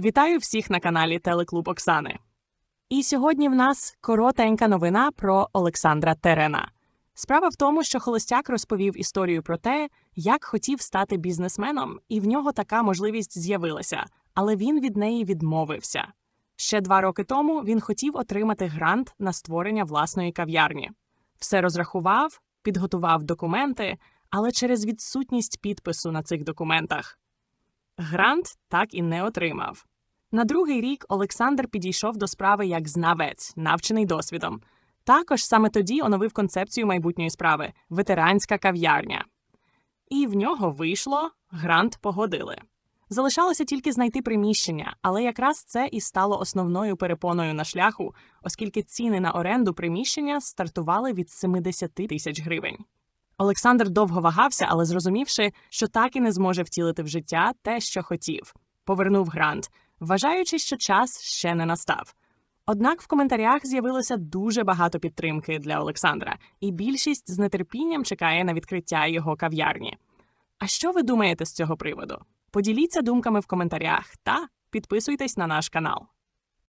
Вітаю всіх на каналі Телеклуб Оксани. І сьогодні в нас коротенька новина про Олександра Терена. Справа в тому, що Холостяк розповів історію про те, як хотів стати бізнесменом, і в нього така можливість з'явилася, але він від неї відмовився. Ще два роки тому він хотів отримати грант на створення власної кав'ярні. Все розрахував, підготував документи, але через відсутність підпису на цих документах Грант так і не отримав. На другий рік Олександр підійшов до справи як знавець, навчений досвідом. Також саме тоді оновив концепцію майбутньої справи ветеранська кав'ярня. І в нього вийшло, грант погодили. Залишалося тільки знайти приміщення, але якраз це і стало основною перепоною на шляху, оскільки ціни на оренду приміщення стартували від 70 тисяч гривень. Олександр довго вагався, але зрозумівши, що так і не зможе втілити в життя те, що хотів, повернув грант, вважаючи, що час ще не настав. Однак в коментарях з'явилося дуже багато підтримки для Олександра, і більшість з нетерпінням чекає на відкриття його кав'ярні. А що ви думаєте з цього приводу? Поділіться думками в коментарях та підписуйтесь на наш канал.